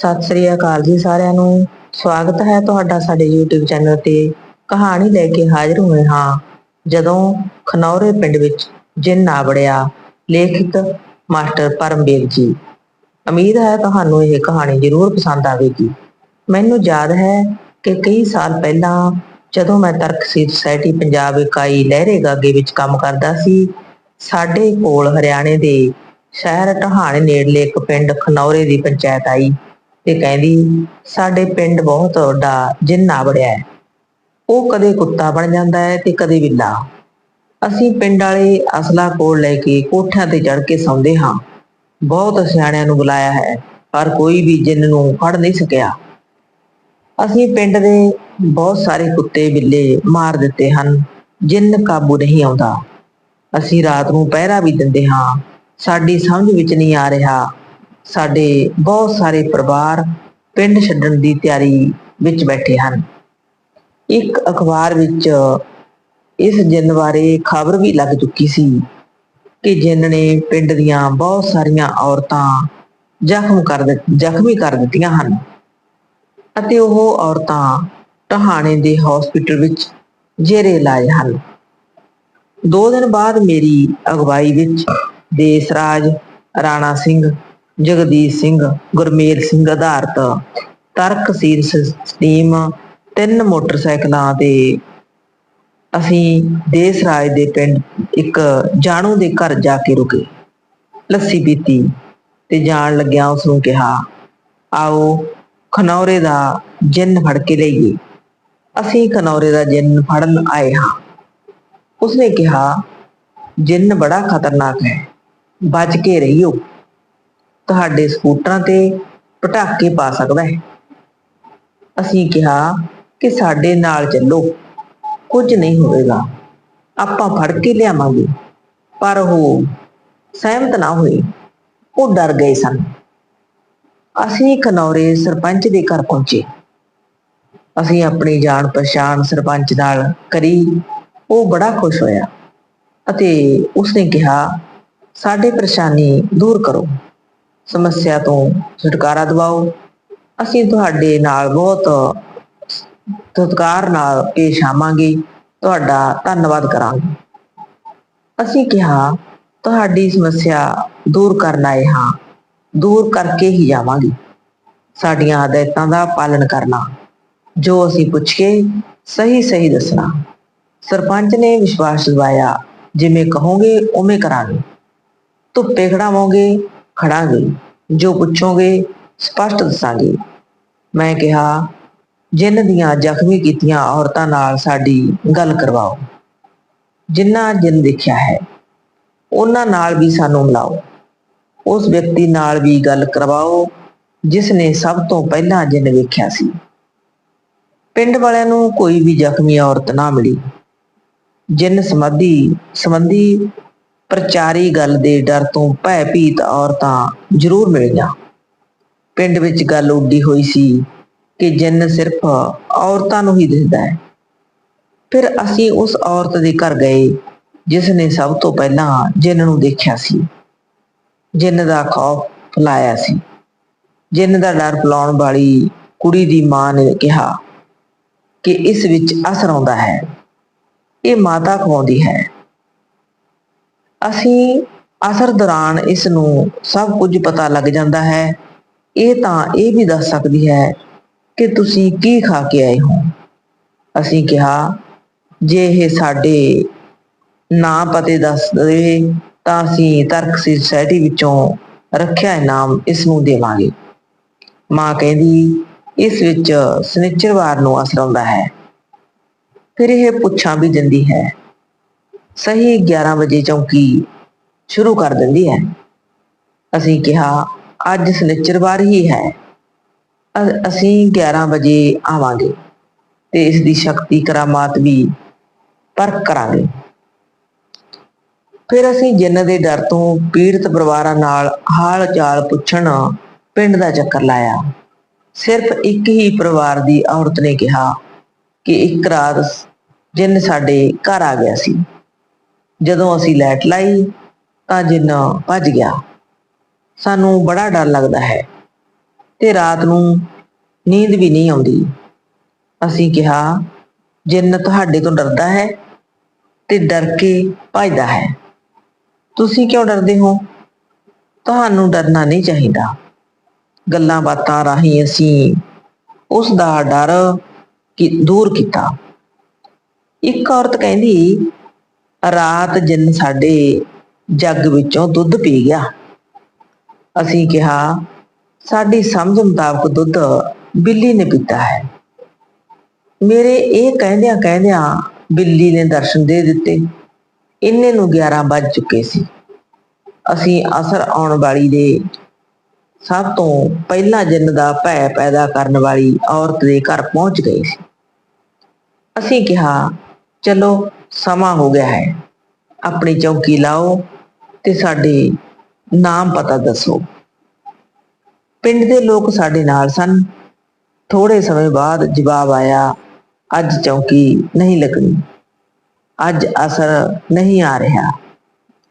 ਸਤਿ ਸ੍ਰੀ ਅਕਾਲ ਜੀ ਸਾਰਿਆਂ ਨੂੰ। ਸਵਾਗਤ ਹੈ ਤੁਹਾਡਾ ਸਾਡੇ YouTube ਚੈਨਲ ਤੇ। ਕਹਾਣੀ ਲੈ ਕੇ ਹਾਜ਼ਰ ਹੋਏ ਹਾਂ। ਜਦੋਂ ਖਨੌਰੇ ਪਿੰਡ ਵਿੱਚ ਜਿੰਨ ਆ ਵੜਿਆ ਲੇਖਕ ਮਾਸਟਰ ਪਰਮਬੀਰ ਜੀ। ਉਮੀਦ ਹੈ ਤੁਹਾਨੂੰ ਇਹ ਕਹਾਣੀ ਜ਼ਰੂਰ ਪਸੰਦ ਆਵੇਗੀ। ਮੈਨੂੰ ਯਾਦ ਹੈ ਕਿ ਕਈ ਸਾਲ ਪਹਿਲਾਂ ਜਦੋਂ ਮੈਂ ਤਰਕਸੀ ਸੁਸਾਇਟੀ ਪੰਜਾਬ ਇਕਾਈ ਲਹਿਰੇ ਗਾਗੇ ਵਿੱਚ ਕੰਮ ਕਰਦਾ ਸੀ, ਸਾਡੇ ਕੋਲ ਹਰਿਆਣੇ ਦੇ ਸ਼ਹਿਰ ਟਹਾਣੇ ਨੇੜਲੇ ਇੱਕ ਪਿੰਡ ਖਨੌਰੇ ਦੀ ਪੰਚਾਇਤ ਆਈ। ਤੇ ਕਹਿੰਦੀ, ਸਾਡੇ ਪਿੰਡ ਬਹੁਤ ਵੱਡਾ ਜਿੰਨਾ ਵੜਿਆ ਹੈ, ਉਹ ਕਦੇ ਕੁੱਤਾ ਬਣ ਜਾਂਦਾ ਹੈ ਤੇ ਕਦੇ ਬਿੱਲਾ। ਅਸੀਂ ਪਿੰਡ ਵਾਲੇ ਅਸਲਾ ਕੋਲ ਲੈ ਕੇ ਕੋਠਿਆਂ ਤੇ ਚੜ ਕੇ ਸੌਂਦੇ ਹਾਂ। ਬਹੁਤ ਸਿਆਣਿਆਂ ਨੂੰ ਬੁਲਾਇਆ ਹੈ, ਪਰ ਕੋਈ ਵੀ ਜਿੰਨ ਨੂੰ ਫੜ ਨਹੀਂ ਸਕਿਆ। ਅਸੀਂ ਪਿੰਡ ਦੇ ਬਹੁਤ ਸਾਰੇ ਕੁੱਤੇ ਬਿੱਲੇ ਮਾਰ ਦਿੱਤੇ ਹਨ, ਜਿੰਨ ਕਾਬੂ ਨਹੀਂ ਆਉਂਦਾ। ਅਸੀਂ ਰਾਤ ਨੂੰ ਪਹਿਰਾ ਵੀ ਦਿੰਦੇ ਹਾਂ, ਸਾਡੀ ਸਮਝ ਵਿੱਚ ਨਹੀਂ ਆ ਰਿਹਾ ਸਾਡੇ ਬਹੁਤ ਸਾਰੇ ਪਰਿਵਾਰ ਪਿੰਡ ਛੱਡਣ ਦੀ ਤਿਆਰੀ ਵਿੱਚ ਬੈਠੇ ਹਨ। ਇੱਕ ਅਖਬਾਰ ਵਿੱਚ ਇਸ ਜਿੰਨ ਬਾਰੇ ਖਬਰ ਵੀ ਲੱਗ ਚੁੱਕੀ ਸੀ ਕਿ ਜਿੰਨ ਨੇ ਪਿੰਡ ਦੀਆਂ ਬਹੁਤ ਸਾਰੀਆਂ ਔਰਤਾਂ ਜ਼ਖਮ ਕਰ ਜ਼ਖਮੀ ਕਰ ਦਿੱਤੀਆਂ ਹਨ ਅਤੇ ਉਹ ਔਰਤਾਂ ਟਹਾਣੇ ਦੇ ਹਸਪੀਟਲ ਵਿੱਚ ਜੇਰੇ ਲਾਏ ਹਨ। ਦੋ ਦਿਨ ਬਾਅਦ ਮੇਰੀ ਅਗਵਾਈ ਵਿੱਚ ਦੇਸਰਾਜ ਰਾਣਾ ਸਿੰਘ ਜਗਦੀਸ਼ ਸਿੰਘ, ਗੁਰਮੇਲ ਸਿੰਘ ਆਧਾਰਤ ਤਰਕਸੀਰ ਸਟੀਮ ਤਿੰਨ ਮੋਟਰਸਾਈਕਲਾਂ ਤੇ ਅਸੀਂ ਦੇਸ ਰਾਜ ਦੇ ਪਿੰਡ ਇੱਕ ਜਾਣੂ ਦੇ ਘਰ ਜਾ ਕੇ ਰੁਕੇ। ਲੱਸੀ ਪੀਤੀ ਤੇ ਜਾਣ ਲੱਗਿਆ ਉਸ ਨੂੰ ਕਿਹਾ, ਆਓ, ਖਨੌਰੇ ਦਾ ਜਿੰਨ ਫੜ ਕੇ ਲਈਏ। ਅਸੀਂ ਖਨੌਰੇ ਦਾ ਜਿੰਨ ਫੜਨ ਆਏ ਹਾਂ। ਉਸਨੇ ਕਿਹਾ, ਜਿੰਨ ਬੜਾ ਖਤਰਨਾਕ ਹੈ, ਬਚ ਕੇ ਰਹੀਓ। ਤੁਹਾਡੇ ਸਕੂਟਰਾਂ ਤੇ ਪਟਾਕੇ ਪਾ ਸਕਦਾ ਹੈ। ਅਸੀਂ ਕਿਹਾ ਕਿ ਸਾਡੇ ਨਾਲ ਚੱਲੋ। ਕੁਝ ਨਹੀਂ ਹੋਵੇਗਾ। ਆਪਾਂ ਫੜ ਕੇ ਲਿਆਵਾਂਗੇ। ਪਰ ਉਹ ਸਹਿਮਤ ਨਾ ਹੋਏ। ਉਹ ਡਰ ਗਏ ਸਨ। ਅਸੀਂ ਖਨੌਰੇ ਸਰਪੰਚ ਦੇ ਘਰ ਪਹੁੰਚੇ। ਅਸੀਂ ਆਪਣੀ ਜਾਣ ਪਛਾਣ ਸਰਪੰਚ ਨਾਲ ਕਰੀ। ਉਹ ਬੜਾ ਖੁਸ਼ ਹੋਇਆ ਅਤੇ ਉਸਨੇ ਕਿਹਾ, ਸਾਡੇ ਪਰੇਸ਼ਾਨੀ ਦੂਰ ਕਰੋ। ਸਮੱਸਿਆ ਤੋਂ ਛੁਟਕਾਰਾ ਦਿਵਾਓ। ਅਸੀਂ ਤੁਹਾਡੇ ਨਾਲ ਬਹੁਤ ਸਤਿਕਾਰ ਨਾਲ ਪੇਸ਼ ਆਵਾਂਗੇ। ਤੁਹਾਡਾ ਧੰਨਵਾਦ ਕਰਾਂਗੇ। ਅਸੀਂ ਕਿਹਾ, ਤੁਹਾਡੀ ਸਮੱਸਿਆ ਦੂਰ ਕਰਨ ਆਏ ਹਾਂ। ਦੂਰ ਕਰਕੇ ਹੀ ਜਾਵਾਂਗੇ। ਸਾਡੀਆਂ ਹਦਾਇਤਾਂ ਦਾ ਪਾਲਣ ਕਰਨਾ। ਜੋ ਅਸੀਂ ਪੁੱਛ ਕੇ ਸਹੀ ਸਹੀ ਦੱਸਣਾ। ਸਰਪੰਚ ਨੇ ਵਿਸ਼ਵਾਸ ਦਿਵਾਇਆ, ਜਿਵੇਂ ਕਹੋਗੇ, ਉਵੇਂ ਕਰਾਂਗੇ। ਧੁੱਪੇ ਖੜਾਵਾਂਗੇ। ਖੜਾਂਗੇ, ਜੋ ਪੁੱਛੋਗੇ ਸਪਸ਼ਟ ਦੱਸਾਂਗੇ। ਮੈਂ ਕਿਹਾ ਜਿਨ੍ਹਾਂ ਦੀਆਂ ਜ਼ਖਮੀ ਕੀਤੀਆਂ ਔਰਤਾਂ ਨਾਲ ਸਾਡੀ ਗੱਲ ਕਰਵਾਓ ਜਿਨ੍ਹਾਂ ਜਿਨ ਦੇਖਿਆ ਹੈ, ਉਹਨਾਂ ਨਾਲ ਵੀ ਸਾਨੂੰ ਮਿਲਾਓ। ਉਸ ਵਿਅਕਤੀ ਨਾਲ ਵੀ ਗੱਲ ਕਰਵਾਓ, ਜਿਸ ਨੇ ਸਭ ਤੋਂ ਪਹਿਲਾਂ ਜਿੰਨ ਵੇਖਿਆ ਸੀ। ਪਿੰਡ ਵਾਲਿਆਂ ਨੂੰ ਕੋਈ ਵੀ ਜ਼ਖਮੀ ਔਰਤ ਨਾ ਮਿਲੀ, ਜਿੰਨ ਸਮਾਧੀ ਸੰਬੰਧੀ ਪ੍ਰਚਾਰੀ ਗੱਲ ਦੇ ਡਰ ਤੋਂ ਭੈ ਭੀਤ ਔਰਤਾਂ ਜ਼ਰੂਰ ਮਿਲੀਆਂ। ਪਿੰਡ ਵਿੱਚ ਗੱਲ ਉੱਡੀ ਹੋਈ ਸੀ ਕਿ ਜਿੰਨ ਸਿਰਫ ਔਰਤਾਂ ਨੂੰ ਹੀ ਦਿਸਦਾ ਹੈ। ਫਿਰ ਅਸੀਂ ਉਸ ਔਰਤ ਦੇ ਘਰ ਗਏ, ਜਿਸ ਨੇ ਸਭ ਤੋਂ ਪਹਿਲਾਂ ਜਿੰਨ ਨੂੰ ਦੇਖਿਆ ਸੀ। ਜਿੰਨ ਦਾ ਖੌਫ ਫਲਾਇਆ ਸੀ। ਜਿੰਨ ਦਾ ਡਰ ਫਲਾਉਣ ਵਾਲੀ ਕੁੜੀ ਦੀ ਮਾਂ ਨੇ ਕਿਹਾ ਕਿ ਇਸ ਵਿੱਚ ਅਸਰ ਆਉਂਦਾ ਹੈ। ਇਹ ਮਾਤਾ ਖਵਾਉਂਦੀ ਹੈ? ਅਸੀਂ ਅਸਰ ਦੌਰਾਨ ਇਸ ਨੂੰ ਸਭ ਕੁਝ ਪਤਾ ਲੱਗ ਜਾਂਦਾ ਹੈ। ਇਹ ਤਾਂ ਇਹ ਵੀ ਦੱਸ ਸਕਦੀ ਹੈ ਕਿ ਤੁਸੀਂ ਕੀ ਖਾ ਕੇ ਆਏ ਹੋ। ਅਸੀਂ ਕਿਹਾ, ਜੇ ਇਹ ਸਾਡੇ ਨਾ ਪਤੇ ਦੱਸ ਦੇਵੇ ਤਾਂ ਅਸੀਂ ਤਰਕ ਸੁਸਾਇਟੀ ਵਿੱਚੋਂ ਰੱਖਿਆ ਇਨਾਮ ਇਸ ਨੂੰ ਦੇਵਾਂਗੇ। ਮਾਂ ਕਹਿੰਦੀ, ਇਸ ਵਿੱਚ ਸਨਿਚਰਵਾਰ ਨੂੰ ਅਸਰ ਆਉਂਦਾ ਹੈ। ਫਿਰ ਇਹ ਪੁੱਛਾਂ ਵੀ ਦਿੰਦੀ ਹੈ ਸਹੀ 11 ਵਜੇ ਚੌਂਕੀ ਸ਼ੁਰੂ ਕਰ ਦਿੰਦੀ ਹੈ। ਅਸੀਂ ਕਿਹਾ, ਅੱਜ ਸਨਿਚਰਵਾਰ ਹੀ ਹੈ। ਅ- ਅਸੀਂ 11 ਵਜੇ ਆਵਾਂਗੇ ਤੇ ਇਸ ਦੀ ਸ਼ਕਤੀ ਕਰਾਮਾਤ ਵੀ ਪਰਖ ਕਰਾਂਗੇ। ਫਿਰ ਅਸੀਂ ਜਿੰਨ ਦੇ ਡਰ ਤੋਂ ਪੀੜਤ ਪਰਿਵਾਰਾਂ ਨਾਲ ਹਾਲ ਚਾਲ ਪੁੱਛਣ ਪਿੰਡ ਦਾ ਚੱਕਰ ਲਾਇਆ। ਸਿਰਫ ਇੱਕ ਹੀ ਪਰਿਵਾਰ ਦੀ ਔਰਤ ਨੇ ਕਿਹਾ ਕਿ ਇੱਕ ਰਾਤ ਜਿੰਨ ਸਾਡੇ ਘਰ ਆ ਗਿਆ ਸੀ। ਜਦੋਂ ਅਸੀਂ ਲੈਟ ਲਾਈ ਤਾਂ ਜਿੰਨ ਭੱਜ ਗਿਆ। ਸਾਨੂੰ ਬੜਾ ਡਰ ਲੱਗਦਾ ਹੈ ਤੇ ਰਾਤ ਨੂੰ ਨੀਂਦ ਵੀ ਨਹੀਂ ਆਉਂਦੀ। ਅਸੀਂ ਕਿਹਾ, ਜਿੰਨ ਤੁਹਾਡੇ ਤੋਂ ਡਰਦਾ ਹੈ ਤੇ ਡਰ ਕੇ ਭੱਜਦਾ ਹੈ। ਤੁਸੀਂ ਕਿਉਂ ਡਰਦੇ ਹੋ? ਤੁਹਾਨੂੰ ਡਰਨਾ ਨਹੀਂ ਚਾਹੀਦਾ। ਗੱਲਾਂ ਬਾਤਾਂ ਰਾਹੀਂ ਅਸੀਂ ਉਸ ਦਾ ਡਰ ਕਿ, ਦੂਰ ਕੀਤਾ। ਇੱਕ ਔਰਤ ਕਹਿੰਦੀ ਰਾਤ ਜਿੰਨ ਸਾਡੇ ਜੱਗ ਵਿੱਚੋਂ ਦੁੱਧ ਪੀ ਗਿਆ। ਅਸੀਂ ਕਿਹਾ, ਸਾਡੀ ਸਮਝ ਮੁਤਾਬਕ ਦੁੱਧ ਬਿੱਲੀ ਨੇ ਪੀਤਾ ਹੈ। ਮੇਰੇ ਇਹ ਕਹਿੰਦਿਆਂ ਕਹਿੰਦਿਆਂ ਬਿੱਲੀ ਨੇ ਦਰਸ਼ਨ ਦੇ ਦਿੱਤੇ। ਇੰਨੇ ਨੂੰ 11 ਵੱਜ ਚੁੱਕੇ ਸੀ। ਅਸੀਂ ਅਸਰ ਆਉਣ ਵਾਲੀ ਦੇ ਸਭ ਤੋਂ ਪਹਿਲਾਂ ਜਿੰਨ ਦਾ ਭੈ ਪੈਦਾ ਕਰਨ ਵਾਲੀ ਔਰਤ ਦੇ ਘਰ ਪਹੁੰਚ ਗਏ ਸੀ। ਅਸੀਂ ਕਿਹਾ ਚਲੋ, ਸਮਾਂ ਹੋ ਗਿਆ ਹੈ। ਆਪਣੀ ਚੌਕੀ ਲਾਓ ਤੇ ਸਾਡੇ ਨਾਮ ਪਤਾ ਦੱਸੋ। ਪਿੰਡ ਦੇ ਲੋਕ ਸਾਡੇ ਨਾਲ ਸਨ। ਥੋੜੇ ਸਮੇਂ ਬਾਅਦ ਜਵਾਬ ਆਇਆ, ਅੱਜ ਚੌਕੀ ਨਹੀਂ ਲੱਗਣੀ। ਅੱਜ ਅਸਰ ਨਹੀਂ ਆ ਰਿਹਾ।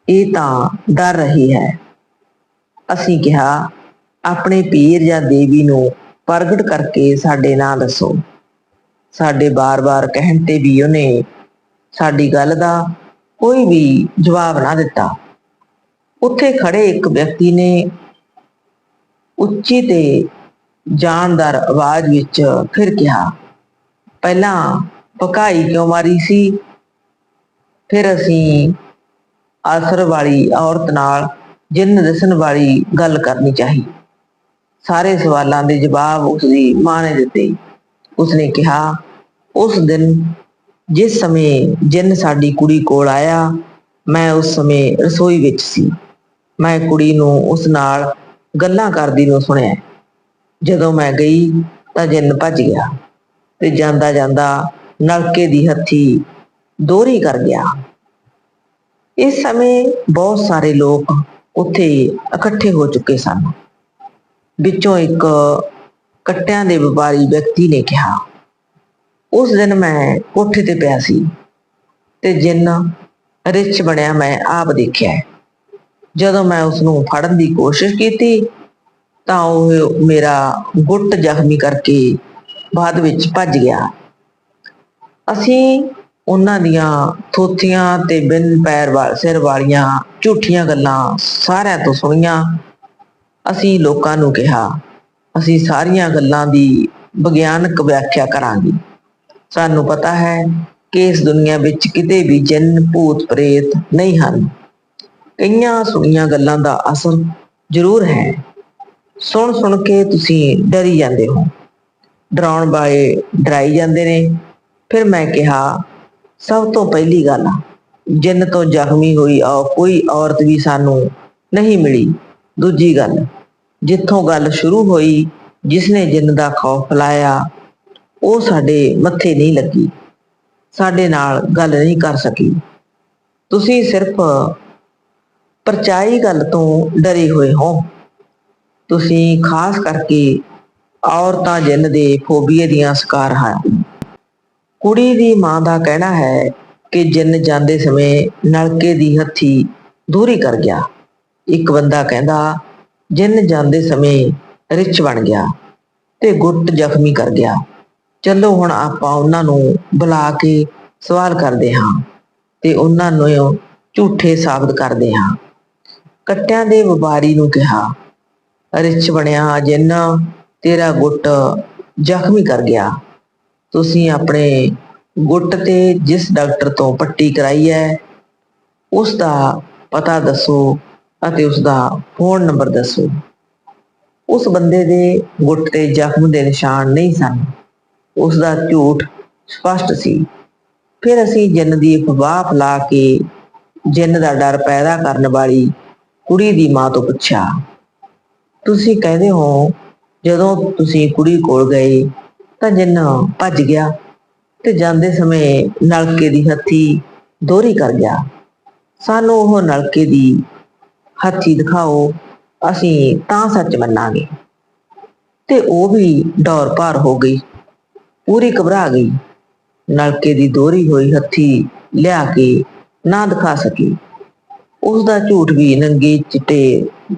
ਇਹ ਤਾਂ ਡਰ ਰਹੀ ਹੈ। ਅਸੀਂ ਕਿਹਾ, ਆਪਣੇ ਪੀਰ ਜਾਂ ਦੇਵੀ ਨੂੰ ਪ੍ਰਗਟ ਕਰਕੇ ਸਾਡੇ ਨਾਂ ਦੱਸੋ। ਸਾਡੇ ਬਾਰ-ਬਾਰ ਕਹਿਣ ਤੇ ਵੀ ਉਹਨੇ ਸਾਡੀ ਗੱਲ ਦਾ ਕੋਈ ਵੀ ਜਵਾਬ ਨਾ ਦਿੱਤਾ। ਉੱਥੇ ਖੜੇ ਇੱਕ ਵਿਅਕਤੀ ਨੇ ਉੱਚੀ ਤੇ ਜਾਨਦਾਰ ਆਵਾਜ਼ ਵਿੱਚ ਫਿਰ ਕਿਹਾ, ਪਹਿਲਾਂ ਪਕਾਈ ਕਿਉਂ ਮਾਰੀ ਸੀ? ਫਿਰ ਅਸੀਂ ਆਸਰ ਵਾਲੀ ਔਰਤ ਨਾਲ ਜਿੰਨ ਦਿਸਣ ਵਾਲੀ ਗੱਲ ਕਰਨੀ ਚਾਹੀ। ਸਾਰੇ ਸਵਾਲਾਂ ਦੇ ਜਵਾਬ ਉਸ ਦੀ ਮਾਂ ਨੇ ਦਿੱਤੇ। ਉਸਨੇ ਕਿਹਾ, ਉਸ ਦਿਨ ਜਿਸ ਸਮੇਂ ਜਿੰਨ ਸਾਡੀ ਕੁੜੀ ਕੋਲ ਆਇਆ, ਮੈਂ ਉਸ ਸਮੇਂ ਰਸੋਈ ਵਿੱਚ ਸੀ। ਮੈਂ ਕੁੜੀ ਨੂੰ ਉਸ ਨਾਲ ਗੱਲਾਂ ਕਰਦੀ ਨੂੰ ਸੁਣਿਆ। ਜਦੋਂ ਮੈਂ ਗਈ ਤਾਂ ਜਿੰਨ ਭੱਜ ਗਿਆ ਤੇ ਜਾਂਦਾ ਜਾਂਦਾ ਨਲਕੇ ਦੀ ਹੱਥੀ ਦੋਰੀ ਕਰ ਗਿਆ। ਇਸ ਸਮੇਂ ਬਹੁਤ ਸਾਰੇ ਲੋਕ ਉੱਥੇ ਇਕੱਠੇ ਹੋ ਚੁੱਕੇ ਸਨ। ਵਿੱਚੋਂ ਇੱਕ ਕੱਟਿਆਂ ਦੇ ਵਪਾਰੀ ਵਿਅਕਤੀ ਨੇ ਕਿਹਾ ਉਸ ਦਿਨ ਮੈਂ ਕੋਠੇ ਤੇ ਪਿਆ ਸੀ ਤੇ ਜਿੰਨਾ ਰਿਚ ਬਣਿਆ ਮੈਂ ਆਪ ਦੇਖਿਆ। ਜਦੋਂ ਮੈਂ ਉਸ ਨੂੰ ਫੜਨ ਦੀ ਕੋਸ਼ਿਸ਼ ਕੀਤੀ ਤਾਂ ਉਹ ਮੇਰਾ ਗੁੱਟ ਜ਼ਖਮੀ ਕਰਕੇ ਬਾਅਦ ਵਿੱਚ ਭੱਜ ਗਿਆ। ਅਸੀਂ ਉਹਨਾਂ ਦੀਆਂ ਥੋਥੀਆਂ ਤੇ ਬਿਨ ਪੈਰ ਵਾਲ ਸਿਰ ਵਾਲੀਆਂ ਝੂਠੀਆਂ ਗੱਲਾਂ ਸਾਰਿਆਂ ਤੋਂ ਸੁਣੀਆਂ। ਅਸੀਂ ਲੋਕਾਂ ਨੂੰ ਕਿਹਾ, ਅਸੀਂ ਸਾਰੀਆਂ ਗੱਲਾਂ ਦੀ ਵਿਗਿਆਨਕ ਵਿਆਖਿਆ ਕਰਾਂਗੇ। ਸਾਨੂੰ ਪਤਾ ਹੈ ਕਿ ਇਸ ਦੁਨੀਆ ਵਿੱਚ ਕਿਤੇ ਵੀ ਜਿੰਨ, ਭੂਤ, ਪ੍ਰੇਤ ਨਹੀਂ ਹਨ। ਕਈਆਂ ਸੁਣੀਆਂ ਗੱਲਾਂ ਦਾ ਅਸਰ ਜ਼ਰੂਰ ਹੈ। ਸੁਣ ਸੁਣ ਕੇ ਤੁਸੀਂ ਡਰੀ ਜਾਂਦੇ ਹੋ। ਡਰਾਉਣ ਵਾਲੇ ਡਰਾਈ ਜਾਂਦੇ ਨੇ। ਫਿਰ ਮੈਂ ਕਿਹਾ, ਸਭ ਤੋਂ ਪਹਿਲੀ ਗੱਲ ਜਿੰਨ ਤੋਂ ਜ਼ਖਮੀ ਹੋਈ ਆ ਕੋਈ ਔਰਤ ਵੀ ਸਾਨੂੰ ਨਹੀਂ ਮਿਲੀ। ਦੂਜੀ ਗੱਲ, ਜਿੱਥੋਂ ਗੱਲ ਸ਼ੁਰੂ ਹੋਈ, ਜਿਸਨੇ ਜਿੰਨ ਦਾ ਖੌਫ ਲਾਇਆ ਉਹ ਸਾਡੇ ਮੱਥੇ ਨਹੀਂ ਲੱਗੀ। ਸਾਡੇ ਨਾਲ ਗੱਲ ਨਹੀਂ ਕਰ ਸਕੀ। ਤੁਸੀਂ ਸਿਰਫ ਪਰਚਾਈ ਗੱਲ ਤੋਂ ਡਰੇ ਹੋਏ ਹੋ। ਤੁਸੀਂ ਖਾਸ ਕਰਕੇ ਔਰਤਾਂ ਜਿੰਨ ਦੇ ਫੋਬੀਏ ਦੀਆਂ ਸ਼ਿਕਾਰ ਹਨ। ਕੁੜੀ ਦੀ ਮਾਂ ਦਾ ਕਹਿਣਾ ਹੈ ਕਿ ਜਿੰਨ ਜਾਂਦੇ ਸਮੇਂ ਨਲਕੇ ਦੀ ਹੱਥੀ ਦੂਰੀ ਕਰ ਗਿਆ। ਇੱਕ ਬੰਦਾ ਕਹਿੰਦਾ, ਜਿੰਨ ਜਾਂਦੇ ਸਮੇਂ ਰਿਚ ਬਣ ਗਿਆ ਤੇ ਗੁੱਟ ਜ਼ਖਮੀ ਕਰ ਗਿਆ। ਚਲੋ ਹੁਣ ਆਪਾਂ ਉਹਨਾਂ ਨੂੰ ਬੁਲਾ ਕੇ ਸਵਾਲ ਕਰਦੇ ਹਾਂ ਤੇ ਉਹਨਾਂ ਨੂੰ ਝੂਠੇ ਸਾਬਤ ਕਰਦੇ ਹਾਂ। ਕੱਟਿਆਂ ਦੇ ਵਪਾਰੀ ਨੂੰ ਕਿਹਾ ਰਿਚ ਬਣਿਆ ਜਿੰਨਾ ਤੇਰਾ ਗੁੱਟ ਜ਼ਖਮੀ ਕਰ ਗਿਆ। ਤੁਸੀਂ ਆਪਣੇ ਗੁੱਟ ਤੇ ਜਿਸ ਡਾਕਟਰ ਤੋਂ ਪੱਟੀ ਕਰਾਈ ਹੈ, ਉਸ ਦਾ ਪਤਾ ਦੱਸੋ ਅਤੇ ਉਸ ਦਾ ਫੋਨ ਨੰਬਰ ਦੱਸੋ। ਉਸ ਬੰਦੇ ਦੇ ਗੁੱਟ ਤੇ ਜ਼ਖਮ ਦੇ ਨਿਸ਼ਾਨ ਨਹੀਂ ਸਨ। ਉਸ ਦਾ ਝੂਠ ਸਪਸ਼ਟ ਸੀ। ਫਿਰ ਅਸੀਂ ਜਿੰਨ ਦੀ ਅਫਵਾਹ ਫੈਲਾ ਕੇ ਜਿੰਨ ਦਾ ਡਰ ਪੈਦਾ ਕਰਨ ਵਾਲੀ ਕੁੜੀ ਦੀ ਮਾਂ ਤੋਂ ਪੁੱਛਿਆ, ਤੁਸੀਂ ਕਹਿੰਦੇ ਹੋ ਜਦੋਂ ਤੁਸੀਂ ਕੁੜੀ ਕੋਲ ਗਏ ਤਾਂ ਜਿੰਨ ਭੱਜ ਗਿਆ ਤੇ ਜਾਂਦੇ ਸਮੇਂ ਨਲਕੇ ਦੀ ਹੱਥੀ ਦੋਰੀ ਕਰ ਗਿਆ। ਸਾਨੂੰ ਉਹ ਨਲਕੇ ਦੀ ਹੱਥੀ ਦਿਖਾਓ, ਅਸੀਂ ਤਾਂ ਸੱਚ ਮੰਨਾਂਗੇ। ਤੇ ਉਹ ਵੀ ਡੌਰ ਭਾਰ ਹੋ ਗਈ। ਪੂਰੀ ਘਬਰਾ ਗਈ। ਨਲਕੇ ਦੀ ਦੋਰੀ ਹੋਈ ਹੱਥੀ ਲਿਆ ਕੇ ਨਾ ਦਿਖਾ ਸਕੀ। ਉਸ ਦਾ ਝੂਠ ਵੀ ਨੰਗੇ ਚਿੱਟੇ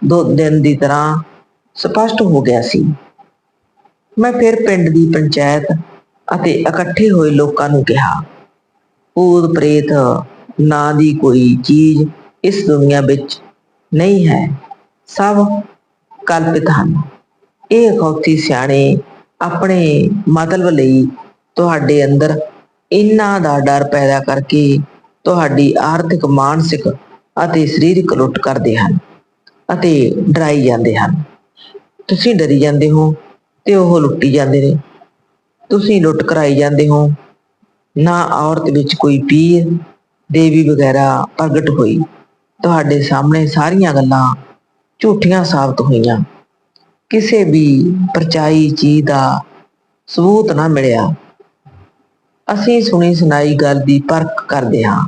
ਦੋ ਦਿਨ ਦੀ ਤਰ੍ਹਾਂ ਸਪਸ਼ਟ ਹੋ ਗਿਆ ਸੀ। ਮੈਂ ਫਿਰ ਪਿੰਡ ਦੀ ਪੰਚਾਇਤ ਅਤੇ ਇਕੱਠੇ ਹੋਏ ਲੋਕਾਂ ਨੂੰ ਕਿਹਾ, ਭੂਤ ਪ੍ਰੇਤ, ਨਾਂ ਦੀ ਕੋਈ ਚੀਜ਼ ਇਸ ਦੁਨੀਆ ਵਿੱਚ ਨਹੀਂ ਹੈ। ਸਭ ਕਲਪਿਤ ਹਨ। ਇਹ ਅਖੌਤੀ ਸਿਆਣੇ ਆਪਣੇ ਮਤਲਬ ਲਈ ਤੁਹਾਡੇ ਅੰਦਰ ਇੰਨਾ ਦਾ ਡਰ ਪੈਦਾ ਕਰਕੇ ਤੁਹਾਡੀ ਆਰਥਿਕ, ਮਾਨਸਿਕ ਅਤੇ ਸਰੀਰਕ ਲੁੱਟ ਕਰਦੇ ਹਨ ਅਤੇ ਡਰਾਈ ਜਾਂਦੇ ਹਨ। ਤੁਸੀਂ ਡਰੀ ਜਾਂਦੇ ਹੋ ਤੇ ਉਹ ਲੁੱਟੀ ਜਾਂਦੇ ਨੇ। ਤੁਸੀਂ ਲੁੱਟ ਕਰਾਈ ਜਾਂਦੇ ਹੋ। ਨਾ ਔਰਤ ਵਿੱਚ ਕੋਈ ਪੀਰ, ਦੇਵੀ ਵਗੈਰਾ ਪ੍ਰਗਟ ਹੋਈ। ਤੁਹਾਡੇ ਸਾਹਮਣੇ ਸਾਰੀਆਂ ਗੱਲਾਂ ਝੂਠੀਆਂ ਸਾਬਤ ਹੋਈਆਂ। ਕਿਸੇ ਵੀ ਪਰਚਾਈ ਚੀਜ਼ ਦਾ ਸਬੂਤ ਨਾ ਮਿਲਿਆ। ਅਸੀਂ ਸੁਣੀ ਸੁਣਾਈ ਗੱਲ ਦੀ ਪਰਖ ਕਰਦੇ ਹਾਂ।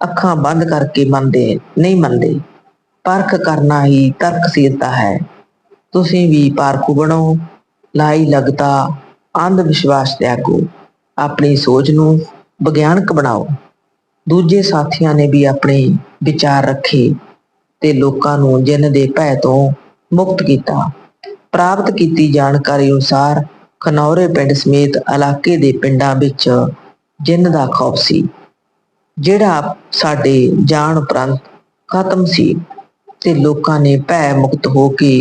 ਅੱਖਾਂ ਬੰਦ ਕਰਕੇ ਮੰਨਦੇ ਨਹੀਂ ਮੰਨਦੇ। ਪਰਖ ਕਰਨਾ ਹੀ ਤਰਕਸ਼ੀਲਤਾ ਹੈ। ਤੁਸੀਂ ਵੀ ਪਾਰਖੂ ਬਣੋ। ਲਾਈ ਲਗਤਾ ਅੰਧ ਵਿਸ਼ਵਾਸ ਤਿਆਗੋ। ਆਪਣੀ ਸੋਚ ਨੂੰ ਵਿਗਿਆਨਕ ਬਣਾਓ। ਦੂਜੇ ਸਾਥੀਆਂ ਨੇ ਵੀ ਆਪਣੇ ਵਿਚਾਰ ਰੱਖੇ ਤੇ ਲੋਕਾਂ ਨੂੰ ਜਿੰਨ ਦੇ ਭੈ ਤੋਂ ਮੁਕਤ ਕੀਤਾ। ਪ੍ਰਾਪਤ ਕੀਤੀ ਜਾਣਕਾਰੀ ਅਨੁਸਾਰ ਖਨੌਰੇ ਪਿੰਡ ਸਮੇਤ ਇਲਾਕੇ ਦੇ ਪਿੰਡਾਂ ਵਿੱਚ ਜਿੰਨ ਦਾ ਖੌਫ ਸੀ, ਜਿਹੜਾ ਸਾਡੇ ਜਾਣ ਉਪਰੰਤ ਖਤਮ ਸੀ ਤੇ ਲੋਕਾਂ ਨੇ ਭੈ ਮੁਕਤ ਹੋ ਕੇ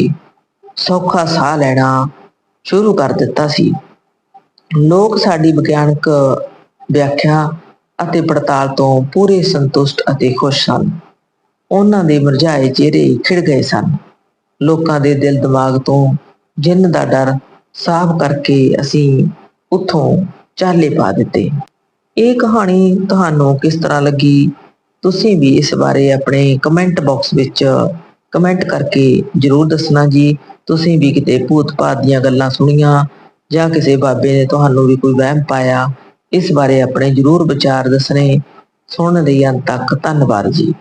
ਸੌਖਾ ਸਾਹ ਲੈਣਾ ਸ਼ੁਰੂ ਕਰ ਦਿੱਤਾ ਸੀ। ਲੋਕ ਸਾਡੀ ਵਿਗਿਆਨਕ ਵਿਆਖਿਆ ਅਤੇ ਪੜਤਾਲ ਤੋਂ ਪੂਰੇ ਸੰਤੁਸ਼ਟ ਅਤੇ ਖੁਸ਼ ਸਨ। ਉਹਨਾਂ ਦੇ ਮੁਰਝਾਏ ਚਿਹਰੇ ਖਿੜ ਗਏ ਸਨ। ਲੋਕਾਂ ਦੇ ਦਿਲ ਦਿਮਾਗ ਤੋਂ ਜਿੰਨ ਦਾ ਡਰ ਸਾਫ਼ ਕਰਕੇ ਅਸੀਂ ਉੱਥੋਂ ਚਾਲੇ ਪਾ ਦਿੱਤੇ। ਇਹ ਕਹਾਣੀ ਤੁਹਾਨੂੰ ਕਿਸ ਤਰ੍ਹਾਂ ਲੱਗੀ? ਤੁਸੀਂ ਵੀ ਇਸ ਬਾਰੇ ਆਪਣੇ ਕਮੈਂਟ ਬਾਕਸ ਵਿੱਚ ਕਮੈਂਟ ਕਰਕੇ ਜਰੂਰ ਦੱਸਣਾ ਜੀ। ਤੁਸੀਂ ਵੀ ਕਿਤੇ ਭੂਤ ਭਾਤ ਦੀਆਂ ਗੱਲਾਂ ਸੁਣੀਆਂ ਜਾਂ ਕਿਸੇ ਬਾਬੇ ਨੇ ਤੁਹਾਨੂੰ ਵੀ ਕੋਈ ਵਹਿਮ ਪਾਇਆ, ਇਸ ਬਾਰੇ ਆਪਣੇ ਜਰੂਰ ਵਿਚਾਰ ਦੱਸਣੇ। ਸੁਣਨ ਦੇ ਅੰਤ ਤੱਕ ਧੰਨਵਾਦ ਜੀ।